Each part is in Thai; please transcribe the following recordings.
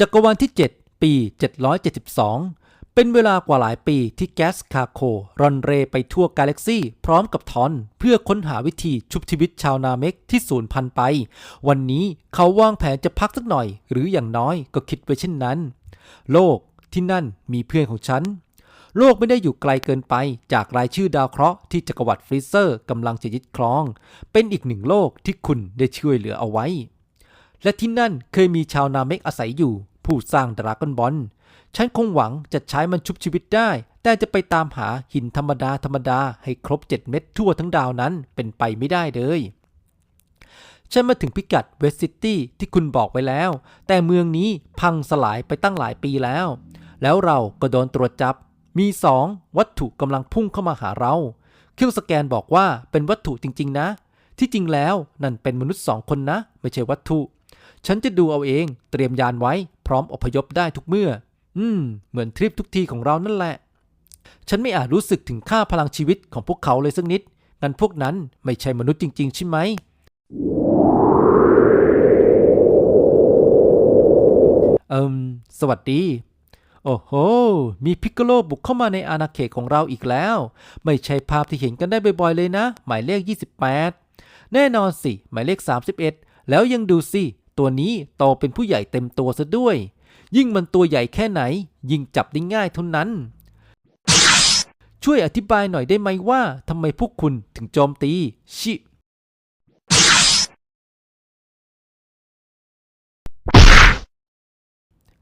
จักรวาลที่ 7 ปี 772 เป็นเวลากว่าหลายปีที่แก๊สคาโครอนเรไปทั่วกาแล็กซี่พร้อมกับทอน เพื่อค้นหาวิธีชุบชีวิตชาวนาเมกที่สูญพันธุ์ไป วันนี้เขาวางแผนจะพักสักหน่อย หรืออย่างน้อยก็คิดไว้เช่นนั้น โลกที่นั่นมีเพื่อนของฉัน โลกไม่ได้อยู่ไกลเกินไปจากรายชื่อดาวเคราะห์ที่จักรวรรดิฟรีเซอร์กำลังจะยึดครอง เป็นอีกหนึ่งโลกที่คุณได้ช่วยเหลือเอาไว้ และที่นั่นเคยมีชาวนาเมกอาศัยอยู่ ผู้สร้างดราก้อนบอลฉันคงหวังจะใช้มันชุบชีวิตได้ แต่จะไปตามหาหินธรรมดาธรรมดาให้ครบ 7 เม็ดทั่วทั้งดาวนั้นเป็นไปไม่ได้เลยฉันมาถึงพิกัดเวสซิตี้ที่คุณบอกไว้แล้ว แต่เมืองนี้พังสลายไปตั้งหลายปีแล้ว แล้วเราก็โดนตรวจจับ มีสองวัตถุกำลังพุ่งเข้ามาหาเรา เครื่องสแกนบอกว่าเป็นวัตถุจริง ๆ นะ ที่จริงแล้วนั่นเป็นมนุษย์สองคนนะ ไม่ใช่วัตถุ ฉันจะดูเอาเองเตรียมยานไว้ พร้อมอพยพได้ทุกเมื่อ อืม เหมือนทริปทุกทีของเรานั่นแหละ ฉันไม่อาจรู้สึกถึงค่าพลังชีวิตของพวกเขาเลยสักนิด งั้นพวกนั้นไม่ใช่มนุษย์จริง ๆ ใช่ไหม เอิมสวัสดี โอ้โห มีพิกโกโลบุกเข้ามาในอาณาเขตของเราอีกแล้ว ไม่ใช่ภาพที่เห็นกันได้บ่อยๆเลยนะ หมายเลข 28 แน่นอนสิ หมายเลข 31 แล้วยังดูสิ ตัวนี้โตเป็นผู้ใหญ่เต็มตัวซะด้วย ยิ่งมันตัวใหญ่แค่ไหน ยิ่งจับได้ง่ายเท่านั้น ช่วยอธิบายหน่อยได้ไหมว่าทำไมพวกคุณถึงโจมตี ชิ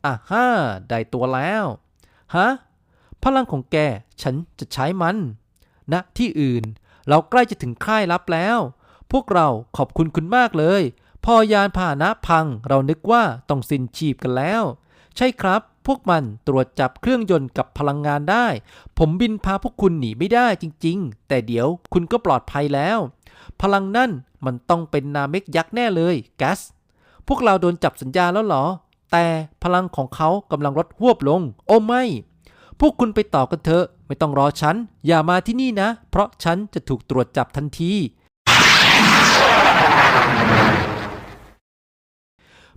อะฮ่า ได้ตัวแล้ว ฮะ พลังของแก ฉันจะใช้มันณนะที่อื่น เราใกล้จะถึงค่ายลับแล้ว พวกเราขอบคุณคุณมากเลย พอยานพาหนะพังเรานึกว่าต้องสิ้นชีพกันแล้ว ใช่ครับ พวกมันตรวจจับเครื่องยนต์กับพลังงานได้ ผมบินพาพวกคุณหนีไม่ได้จริง ๆ แต่เดี๋ยวคุณก็ปลอดภัยแล้ว พลังนั่นมันต้องเป็นนาเมกยักษ์แน่เลยแกสพวกเราโดนจับสัญญาแล้วหรอ แต่พลังของเขากำลังลดหวบลง โอ้ไม่ พวกคุณไปต่อกันเถอะ ไม่ต้องรอฉัน อย่ามาที่นี่นะ เพราะฉันจะถูกตรวจจับทันที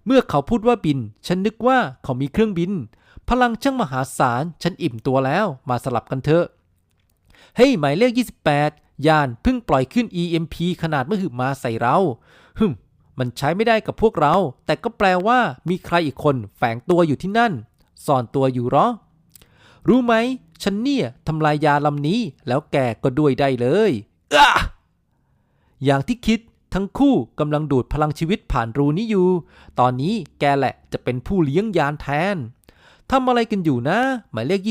เมื่อเขาพูดว่าบิน ฉันนึกว่าเขามีเครื่องบิน พลังช่างมหาศาล ฉันอิ่มตัวแล้ว มาสลับกันเถอะ เฮ้ย หมายเลข 28 ยานเพิ่งปล่อยขึ้น EMP ขนาดมหึมาใส่เราฮึมมันใช้ไม่ได้กับพวกเรา แต่ก็แปลว่ามีใครอีกคนแฝงตัวอยู่ที่นั่น ซ่อนตัวอยู่หรอ รู้ไหม ฉันเนี่ยทำลายยาลำนี้ แล้วแกก็ด้วยได้เลยอะอย่างที่คิด ทั้งคู่กำลังดูดพลังชีวิตผ่านรูนี้อยู่ ตอนนี้แกแหละจะเป็นผู้เลี้ยงยานแทน ทำอะไรกันอยู่นะ หมายเลข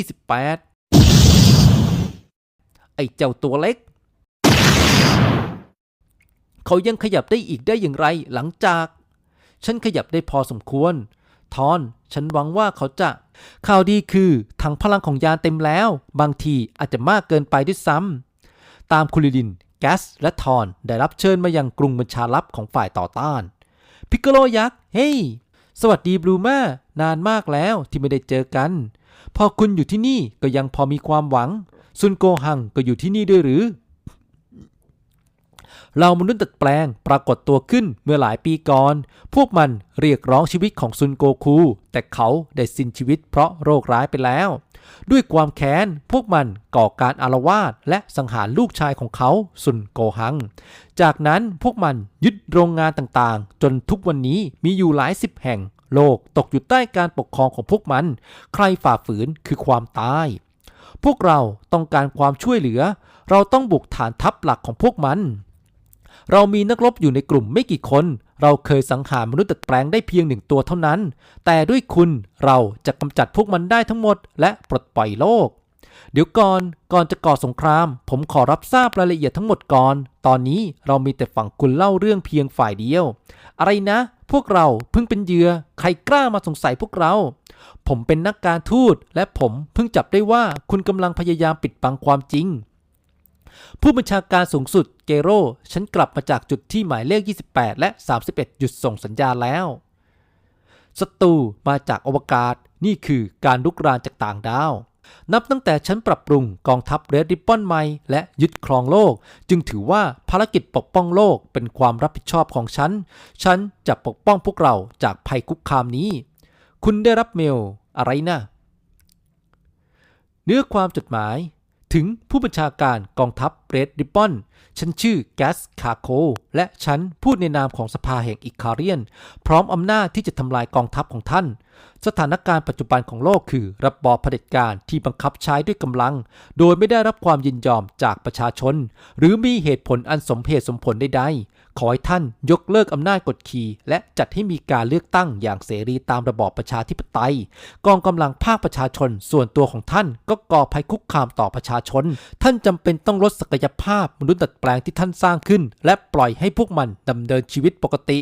28 ไอ้เจ้าตัวเล็ก เขายังขยับได้อีกได้อย่างไรหลังจาก ฉันขยับได้พอสมควร ทอน ฉันหวังว่าเขาจะ ข่าวดีคือถังพลังของยานเต็มแล้ว บางทีอาจจะมากเกินไปด้วยซ้ำตามคุลิดิน แกสและทอนได้รับเชิญมายังกรุงบัญชาลับของฝ่ายต่อต้าน พิกโกโลยักษ์ เฮ้ยสวัสดีบลูมานานมากแล้วที่ไม่ได้เจอกัน พอคุณอยู่ที่นี่ก็ยังพอมีความหวัง ซุนโกหังก็อยู่ที่นี่ด้วยหรือ เรามนุษย์ดัดแปลงปรากฏตัวขึ้นเมื่อหลายปีก่อน พวกมันเรียกร้องชีวิตของซุนโกคู แต่เขาได้สิ้นชีวิตเพราะโรคร้ายไปแล้ว ด้วยความแค้น พวกมันก่อการอารวาสและสังหารลูกชายของเขาซุนโกหัง จากนั้นพวกมันยึดโรงงานต่างๆ จนทุกวันนี้มีอยู่หลายสิบแห่ง โลกตกอยู่ใต้การปกครองของพวกมัน ใครฝ่าฝืนคือความตายพวกเราต้องการความช่วยเหลือ เราต้องบุกฐานทัพหลักของพวกมัน เรามีนักรบอยู่ในกลุ่มไม่กี่คน เราเคยสังหารมนุษย์ดัดแปลงได้เพียงหนึ่งตัวเท่านั้น แต่ด้วยคุณเราจะกำจัดพวกมันได้ทั้งหมด และปลดปล่อยโลก เดี๋ยวก่อน ก่อนจะก่อสงคราม ผมขอรับทราบรายละเอียดทั้งหมดก่อน ตอนนี้เรามีแต่ฝั่งคุณเล่าเรื่องเพียงฝ่ายเดียว อะไรนะ พวกเราเพิ่งเป็นเหยื่อ ใครกล้ามาสงสัยพวกเรา ผมเป็นนักการทูต และผมเพิ่งจับได้ว่าคุณกำลังพยายามปิดบังความจริง ผู้บัญชาการสูงสุดเกโรฉันกลับมาจากจุดที่หมายเลข 28 และ 31 หยุดส่งสัญญาณแล้วศัตรูมาจากอวกาศนี่คือการลุกรานจากต่างดาว นับตั้งแต่ฉันปรับปรุงกองทัพเรดริปปอนใหม่และยึดครองโลก จึงถือว่าภารกิจปกป้องโลกเป็นความรับผิดชอบของฉัน ฉันจะปกป้องพวกเราจากภัยคุกคามนี้ คุณได้รับเมลอะไรนะ เนื้อความจดหมาย ถึงผู้บัญชาการกองทัพเรดริปอนฉันชื่อแกสคาโค และฉันพูดในนามของสภาแห่งอิคาเรียน พร้อมอำนาจที่จะทำลายกองทัพของท่าน สถานการณ์ปัจจุบันของโลกคือ ระบอบเผด็จการที่บังคับใช้ด้วยกำลัง โดยไม่ได้รับความยินยอมจากประชาชน หรือมีเหตุผลอันสมเหตุสมผลใดๆ ขอให้ท่านยกเลิกอำนาจกดขี่ และจัดให้มีการเลือกตั้งอย่างเสรีตามระบอบประชาธิปไตย กองกำลังภาคประชาชนส่วนตัวของท่านก็ก่อภัยคุกคามต่อประชาชน ท่านจำเป็นต้องลดศักยภาพมนุษย์ดัดแปลงที่ท่านสร้างขึ้น และปล่อยให้พวกมันดำเนินชีวิตปกติ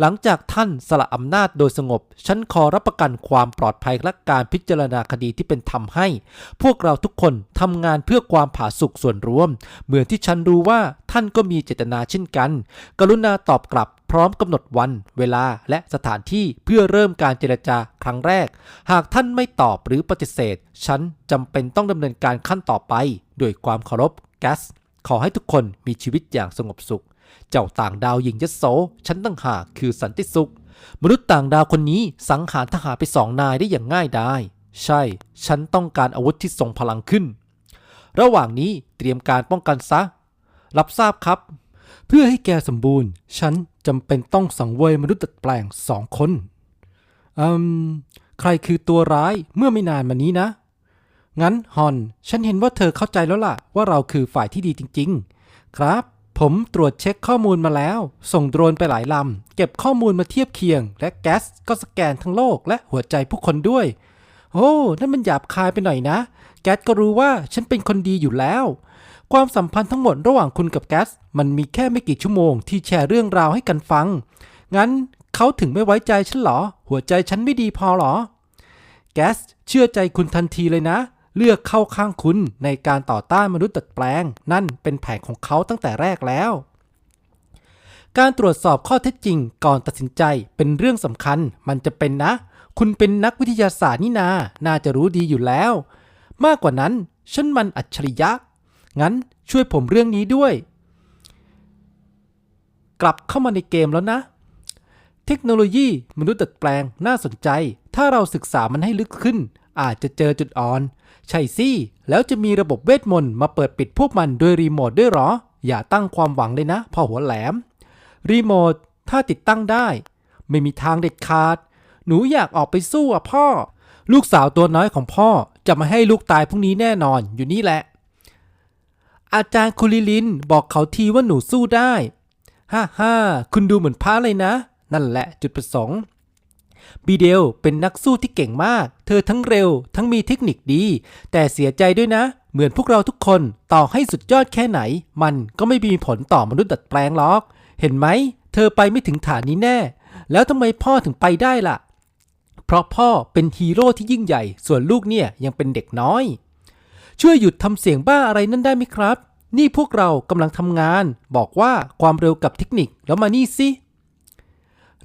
หลังจากท่านสละอำนาจโดยสงบ ฉันขอรับประกันความปลอดภัยและการพิจารณาคดีที่เป็นธรรมให้ พวกเราทุกคนทำงานเพื่อความผาสุกส่วนรวม เหมือนที่ฉันรู้ว่าท่านก็มีเจตนาเช่นกัน กรุณาตอบกลับพร้อมกำหนดวันเวลาและสถานที่เพื่อเริ่มการเจรจาครั้งแรก หากท่านไม่ตอบหรือปฏิเสธ ฉันจำเป็นต้องดำเนินการขั้นต่อไป ด้วยความเคารพแกสขอให้ทุกคนมีชีวิตอย่างสงบสุข เจ้าต่างดาวหญิงยโสฉันตั้งหากคือสันติสุข มนุษย์ต่างดาวคนนี้สังหารทหารไปสองนายได้อย่างง่ายดายใช่ ฉันต้องการอาวุธที่ทรงพลังขึ้น ระหว่างนี้เตรียมการป้องกันซะ รับทราบครับ เพื่อให้แกสมบูรณ์ ฉันจำเป็นต้องสังเวยมนุษย์ดัดแปลงสองคน อืม ใครคือตัวร้ายเมื่อไม่นานมานี้นะ งั้นฮอน ฉันเห็นว่าเธอเข้าใจแล้วล่ะ ว่าเราคือฝ่ายที่ดีจริง ๆ ครับ ผมตรวจเช็คข้อมูลมาแล้ว ส่งโดรนไปหลายลำ เก็บข้อมูลมาเทียบเคียง และแก๊สก็สแกนทั้งโลกและหัวใจผู้คนด้วยโอ้ นั่นมันหยาบคายไปหน่อยนะ แก๊สก็รู้ว่าฉันเป็นคนดีอยู่แล้ว ความสัมพันธ์ทั้งหมดระหว่างคุณกับแก๊สมันมีแค่ไม่กี่ชั่วโมงที่แชร์เรื่องราวให้กันฟัง งั้นเขาถึงไม่ไว้ใจฉันเหรอ หัวใจฉันไม่ดีพอเหรอ แก๊สเชื่อใจคุณทันทีเลยนะ เลือกเข้าข้างคุณในการต่อต้านมนุษย์ดัดแปลง นั่นเป็นแผนของเขาตั้งแต่แรกแล้ว การตรวจสอบข้อเท็จจริงก่อนตัดสินใจเป็นเรื่องสำคัญ มันจะเป็นนะ คุณเป็นนักวิทยาศาสตร์นี่นา น่าจะรู้ดีอยู่แล้ว มากกว่านั้น ฉันมันอัจฉริยะ งั้นช่วยผมเรื่องนี้ด้วย กลับเข้ามาในเกมแล้วนะ เทคโนโลยีมนุษย์ดัดแปลงน่าสนใจ ถ้าเราศึกษามันให้ลึกขึ้น อาจจะเจอจุดอ่อน ใช่สิแล้วจะมีระบบเวทมนต์มาเปิดปิดพวกมันโดยรีโมทด้วยหรอ อย่าตั้งความหวังเลยนะพ่อหัวแหลม รีโมทถ้าติดตั้งได้ ไม่มีทางเด็ดขาด หนูอยากออกไปสู้อะพ่อ ลูกสาวตัวน้อยของพ่อจะมาให้ลูกตายพรุ่งนี้แน่นอนอยู่นี่แหละ อาจารย์คุลิลินบอกเขาทีว่าหนูสู้ได้ ฮ่าฮ่าคุณดูเหมือนพระเลยนะ นั่นแหละจุดประสงค์บีเดลเป็นนักสู้ที่เก่งมาก เธอทั้งเร็ว ทั้งมีเทคนิคดี แต่เสียใจด้วยนะ เหมือนพวกเราทุกคนต่อให้สุดยอดแค่ไหน มันก็ไม่มีผลต่อมนุษย์ดัดแปลงหรอก เห็นไหม เธอไปไม่ถึงฐานนี้แน่ แล้วทำไมพ่อถึงไปได้ล่ะ เพราะพ่อเป็นฮีโร่ที่ยิ่งใหญ่ ส่วนลูกเนี่ยยังเป็นเด็กน้อย ช่วยหยุดทำเสียงบ้าอะไรนั่นได้ไหมครับ นี่พวกเรากำลังทำงาน บอกว่าความเร็วกับเทคนิคแล้วมานี่สิ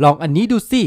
ลองอันนี้ดูสิ